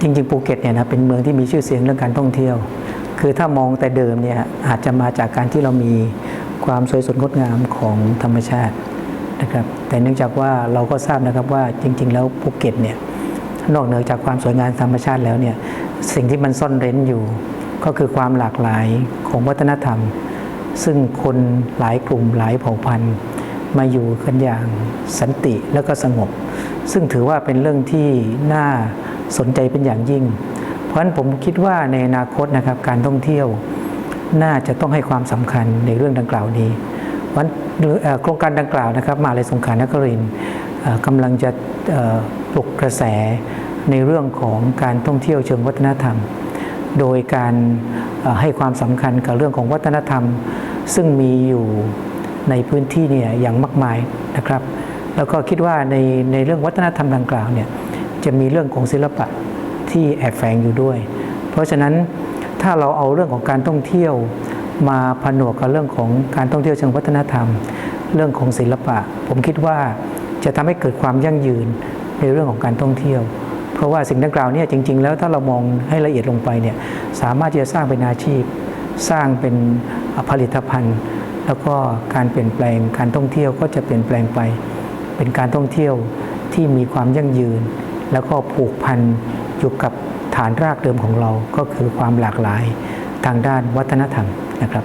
จริงๆภูเก็ตเนี่ยนะเป็นเมืองที่มีชื่อเสียงเรื่องการท่องเที่ยว คือถ้ามองแต่เดิมเนี่ยอาจจะมาจากการที่เรามีความสวยสดงดงามของธรรมชาตินะครับแต่เนื่องจากว่าเราก็ทราบนะครับว่าจริง ๆ แล้วภูเก็ตเนี่ยนอกเหนือจากความสวยงามธรรมชาติแล้วเนี่ยสิ่งที่มันซ่อนเร้นอยู่ ก็คือความหลากหลายของวัฒนธรรม ซึ่งคนหลายกลุ่มหลายเผ่าพันธุ์มาอยู่กันอย่างสันติแล้วก็สงบ ซึ่งถือว่าเป็นเรื่องที่น่า สนใจเป็นอย่างยิ่ง เพราะฉะนั้นผมคิดว่าในอนาคตนะครับการท่องเที่ยวน่าจะต้องให้ความสำคัญในเรื่องดังกล่าวนี้วันโครงการดังกล่าวนะครับมาเลยสงขลานครินทร์เอ่อกำลังจะปลุกกระแสในเรื่องของการท่องเที่ยวเชิงวัฒนธรรม โดยการให้ความสำคัญกับเรื่องของวัฒนธรรม ซึ่งมีอยู่ในพื้นที่เนี่ยอย่างมากมายนะครับ แล้วก็คิดว่าในในเรื่องวัฒนธรรมดังกล่าวเนี่ย จะมีเรื่องของศิลปะที่แอบแฝงอยู่ด้วย เพราะฉะนั้นถ้าเราเอาเรื่องของการท่องเที่ยวมาผนวกกับเรื่องของการท่องเที่ยวเชิงวัฒนธรรม เรื่องของศิลปะ ผมคิดว่าจะทำให้เกิดความยั่งยืนในเรื่องของการท่องเที่ยว เพราะว่าสิ่งดังกล่าวเนี่ยจริง ๆ แล้วถ้าเรามองให้ละเอียดลงไปเนี่ยสามารถที่จะสร้างเป็นอาชีพ สร้างเป็นผลิตภัณฑ์ แล้วก็การเปลี่ยนแปลงการท่องเที่ยวก็จะเปลี่ยนแปลงไป เป็นการท่องเที่ยวที่มีความยั่งยืน แล้วก็ผูกพันอยู่กับฐานรากเดิมของเราก็คือความหลากหลายทางด้านวัฒนธรรมนะครับ